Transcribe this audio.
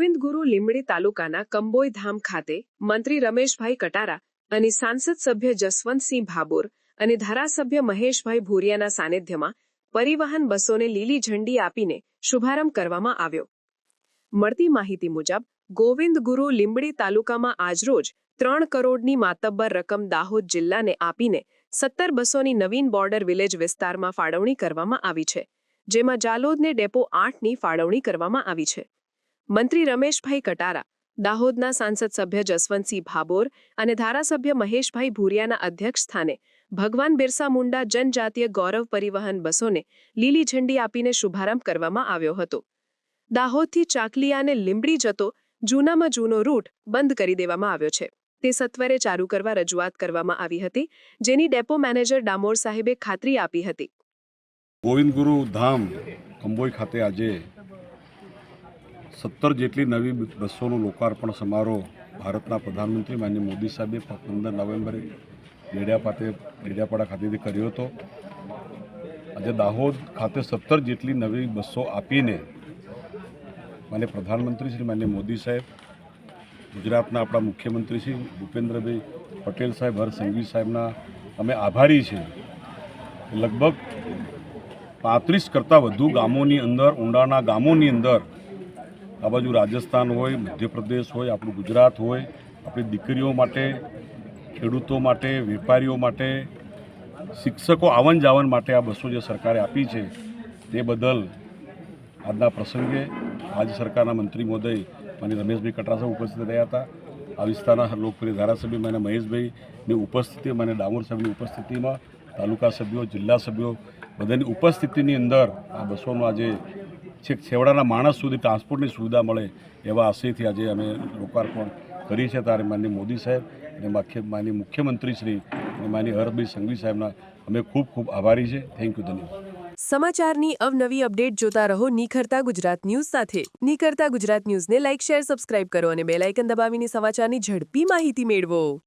લીંબડી તાલુકાના કંબોઈ ધામ ખાતે મંત્રી રમેશભાઈ કટારા અને સાંસદ સભ્ય જસવંતસિંહ ભાભોર અને ધારાસભ્ય મહેશભાઈ ભૂરિયાના સાનિધ્યમાં પરિવહન બસોને લીલી ઝંડી આપીને શુભારંભ કરવામાં આવ્યો. મળતી માહિતી મુજબ ગોવિંદ ગુરુ લીંબડી તાલુકામાં આજરોજ ત્રણ કરોડની માતબ્બર રકમ દાહોદ જિલ્લાને આપીને સત્તર બસોની નવીન બોર્ડર વિલેજ વિસ્તારમાં ફાળવણી કરવામાં આવી છે, જેમાં જાલોદને ડેપો આઠની ફાળવણી કરવામાં આવી છે. મંત્રી રમેશભાઈ કટારા, દાહોદના સાંસદ સભ્ય જસવંતસિંહ ભાભોર અને ધારાસભ્ય મહેશભાઈ ભૂરિયાના અધ્યક્ષ સ્થાને ભગવાન બિરસા મુંડા જનજાતીય ગૌરવ પરિવહન બસોને લીલી ઝંડી આપીને શુભારંભ કરવામાં આવ્યો હતો. દાહોદથી ચાકલિયાને લીંબડી જતો જૂનામાં જૂનો રૂટ બંધ કરી દેવામાં આવ્યો છે. તે સત્વરે ચાલુ કરવા રજૂઆત કરવામાં આવી હતી, જેની ડેપો મેનેજર ડામોર સાહેબે ખાતરી આપી હતી. ગોવિંદ ગુરુ ધામ કંબોઈ ખાતે આજે સત્તર જેટલી નવી બસોનું લોકાર્પણ સમારોહ ભારતના પ્રધાનમંત્રી માનનીય મોદી સાહેબે પંદર નવેમ્બરે ડેડિયા ખાતે ડેડિયાપાડા ખાતેથી કર્યો હતો. આજે દાહોદ ખાતે સત્તર જેટલી નવી બસો આપીને માન્ય પ્રધાનમંત્રી શ્રી માન્ય મોદી સાહેબ, ગુજરાતના આપણા મુખ્યમંત્રી શ્રી ભૂપેન્દ્રભાઈ પટેલ સાહેબ, હર સંઘવી સાહેબના અમે આભારી છીએ. લગભગ પાંત્રીસ કરતાં વધુ ગામોની અંદર, ઊંડાના ગામોની અંદર આ બાજુ રાજસ્થાન હોય, મધ્યપ્રદેશ હોય, આપણું ગુજરાત હોય, આપણી દીકરીઓ માટે, ખેડૂતો માટે, વેપારીઓ માટે, શિક્ષકો આવન જાવન માટે આ બસો જે સરકારે આપી છે, તે બદલ આજના પ્રસંગે રાજ્ય સરકારના મંત્રી મહોદય અને રમેશભાઈ કટરા ઉપસ્થિત રહ્યા હતા. આ વિસ્તારના લોકપ્રિય ધારાસભ્ય મને મહેશભાઈની ઉપસ્થિતિ મને ડામોર સાહેબની ઉપસ્થિતિમાં તાલુકા સભ્યો, જિલ્લા સભ્યો બધાની ઉપસ્થિતિની અંદર આ બસોનું આજે છેક છેવાડાના માણસ સુધી ટ્રાન્સપોર્ટની સુવિધા મળે એવા આશયથી આજે અમે લોકાર્પણ કરી છે ત્યારે માનનીય મોદી સાહેબ અને મુખ્ય મુખ્યમંત્રીશ્રી મુખ્યમંત્રી શ્રી અને માનનીય હરભાઈ સંઘવી સાહેબના અમે ખૂબ ખૂબ આભારી છે. થેન્ક યુ ધન્યવાદ. સમાચારની અવનવી અપડેટ જોતા રહો નિખરતા ગુજરાત ન્યૂઝ સાથે. નિખરતા ગુજરાત ન્યૂઝને લાઇક, શેર, સબસ્ક્રાઇબ કરો અને બેલ આઇકન દબાવીને સમાચારની ઝડપી માહિતી મેળવો.